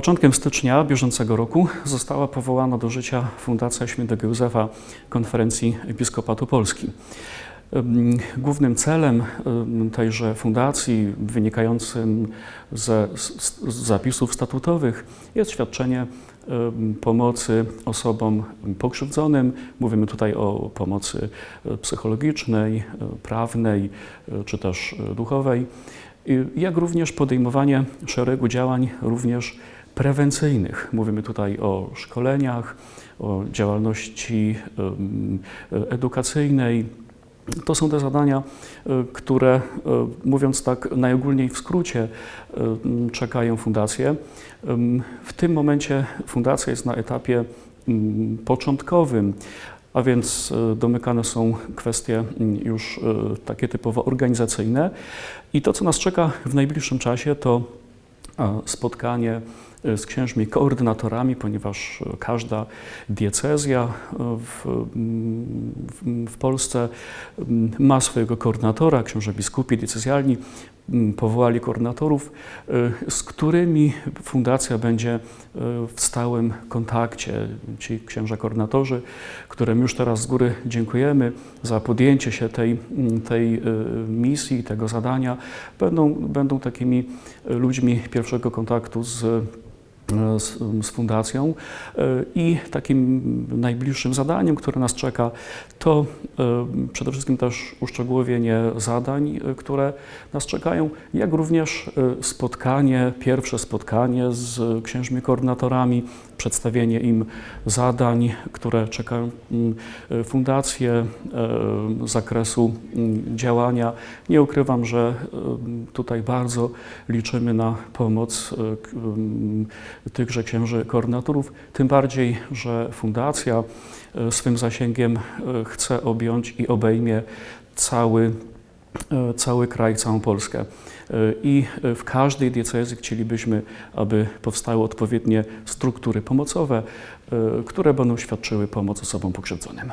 Początkiem stycznia bieżącego roku została powołana do życia Fundacja Świętego Józefa Konferencji Episkopatu Polski. Ym, Głównym celem tejże fundacji, wynikającym ze zapisów statutowych, jest świadczenie pomocy osobom pokrzywdzonym. Mówimy tutaj o pomocy y, psychologicznej, y, prawnej y, czy też duchowej, jak również podejmowanie szeregu działań również prewencyjnych. Mówimy tutaj o szkoleniach, o działalności edukacyjnej. To są te zadania, y, które, y, mówiąc tak najogólniej w skrócie, m, czekają fundację. W tym momencie fundacja jest na etapie początkowym, a więc domykane są kwestie już takie typowo organizacyjne. I to, co nas czeka w najbliższym czasie, to spotkanie z księżmi koordynatorami, ponieważ y, każda diecezja y, w, mm, w, w Polsce mm, ma swojego koordynatora, księże biskupi diecezjalni mm, powołali koordynatorów, z którymi fundacja będzie w stałym kontakcie. Ci księża koordynatorzy, którym już teraz z góry dziękujemy za podjęcie się tej, tej misji, tego zadania, będą, będą takimi ludźmi pierwszego kontaktu z z, z fundacją y, i takim najbliższym zadaniem, które nas czeka, to y, przede wszystkim też uszczegółowienie zadań, y, które nas czekają, jak również spotkanie, pierwsze spotkanie z księżmi koordynatorami, przedstawienie im zadań, które czekają mm, fundację z zakresu mm, działania. Nie ukrywam, że tutaj bardzo liczymy na pomoc ym, tychże księży koordynatorów, tym bardziej, że fundacja y, swym zasięgiem y, chce objąć i obejmie cały, y, cały kraj, całą Polskę. I w każdej diecezji chcielibyśmy, aby powstały odpowiednie struktury pomocowe, które będą świadczyły pomoc osobom pokrzywdzonym.